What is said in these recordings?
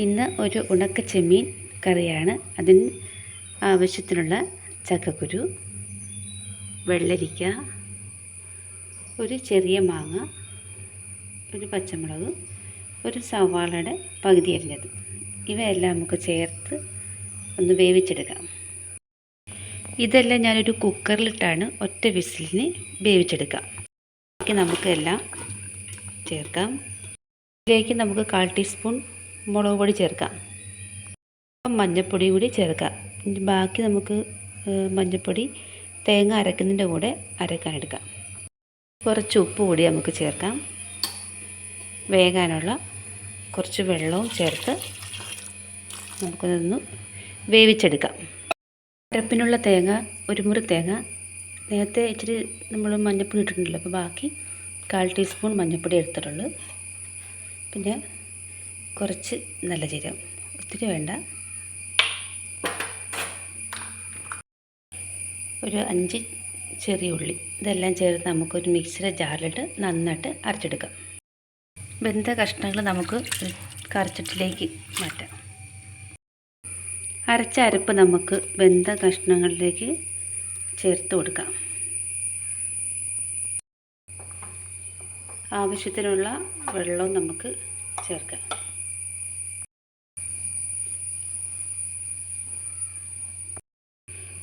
ഇന്ന് ഒരു ഉണക്ക ചെമ്മീൻ കറിയാണ്. അതിന് ആവശ്യത്തിനുള്ള ചക്കക്കുരു വെള്ളരിക്ക ഒരു ചെറിയ മാങ്ങ ഒരു പച്ചമുളക് ഒരു സവാളയുടെ പകുതി അരിഞ്ഞത്. ഇവയെല്ലാം നമുക്ക് ചേർത്ത് ഒന്ന് വേവിച്ചെടുക്കാം. ഇതെല്ലാം ഞാനൊരു കുക്കറിലിട്ടാണ് ഒറ്റ വിസിലിന് വേവിച്ചെടുക്കാം. നമുക്ക് എല്ലാം ചേർക്കാം. ഇതിലേക്ക് നമുക്ക് കാൽ ടീസ്പൂൺ മുളക് പൊടി ചേർക്കാം. മഞ്ഞൾപ്പൊടി കൂടി ചേർക്കാം. ബാക്കി നമുക്ക് മഞ്ഞൾപ്പൊടി തേങ്ങ അരക്കുന്നതിന്റെ കൂടെ അരക്കാൻ എടുക്കാം. കുറച്ച് ഉപ്പ് കൂടി നമുക്ക് ചേർക്കാം. വേകാനുള്ള കുറച്ച് വെള്ളവും ചേർത്ത് നമുക്കതൊന്ന് വേവിച്ചെടുക്കാം. അരപ്പിനുള്ള തേങ്ങ ഒരു മുറി തേങ്ങ. നേരത്തെ ഇച്ചിരി നമ്മൾ മഞ്ഞൾപ്പൊടി ഇട്ടിട്ടുണ്ടല്ലോ. അപ്പോൾ ബാക്കി കാൽ ടീസ്പൂൺ മഞ്ഞൾപ്പൊടി എടുത്തിട്ടുള്ളൂ. പിന്നെ കുറച്ച് നല്ല ജീരകം. ഒത്തിരി വേണ്ട. ഒരു അഞ്ച് ചെറിയ ഉള്ളി. ഇതെല്ലാം ചേർത്ത് നമുക്കൊരു മിക്സിയുടെ ജാറിലിട്ട് നന്നായിട്ട് അരച്ചെടുക്കാം. വെന്ത കഷ്ണങ്ങൾ നമുക്ക് കറച്ചിട്ടിലേക്ക് മാറ്റാം. അരച്ച അരപ്പ് നമുക്ക് വെന്ത കഷ്ണങ്ങളിലേക്ക് ചേർത്ത് കൊടുക്കാം. ആവശ്യത്തിനുള്ള വെള്ളവും നമുക്ക് ചേർക്കാം.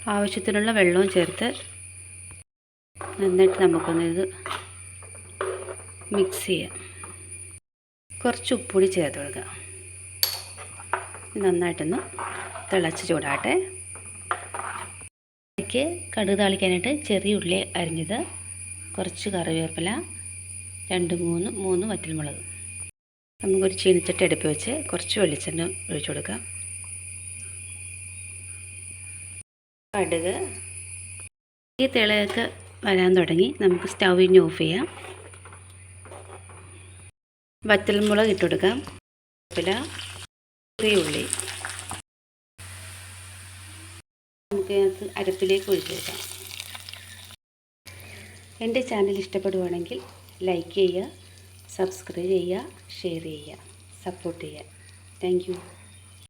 ആവശ്യത്തിനുള്ള വെള്ളവും ചേർത്ത് നന്നായിട്ട് ഇത് മിക്സ് ചെയ്യാം. കുറച്ച് ഉപ്പുകൂടി ചേർത്ത് കൊടുക്കാം. നന്നായിട്ടൊന്ന് തിളച്ച് ചൂടാട്ടെ ഇതിലേക്ക് കടുക് താളിക്കാനായിട്ട് ചെറിയ ഉള്ളി അരിഞ്ഞത് കുറച്ച് കറിവേപ്പില രണ്ട് മൂന്ന് മൂന്ന് വറ്റൽമുളക്. നമുക്കൊരു ചീനിച്ചട്ടി അടുപ്പ് വെച്ച് കുറച്ച് വെളിച്ചെണ്ണ ഒഴിച്ചു കൊടുക്കാം. കടുക്. ഈ തിളയൊക്കെ വരാൻ തുടങ്ങി. നമുക്ക് സ്റ്റൗവിന് ഓഫ് ചെയ്യാം. വറ്റൽമുളക് ഇട്ട് കൊടുക്കാം. ഉള്ളി നമുക്ക് അത് അരപ്പിലേക്ക് ഒഴിച്ചു കൊടുക്കാം എന്റെ ചാനൽ ഇഷ്ടപ്പെടുവാണെങ്കിൽ ലൈക്ക് ചെയ്യുക സബ്സ്ക്രൈബ് ചെയ്യുക ഷെയർ ചെയ്യുക സപ്പോർട്ട് ചെയ്യുക. താങ്ക്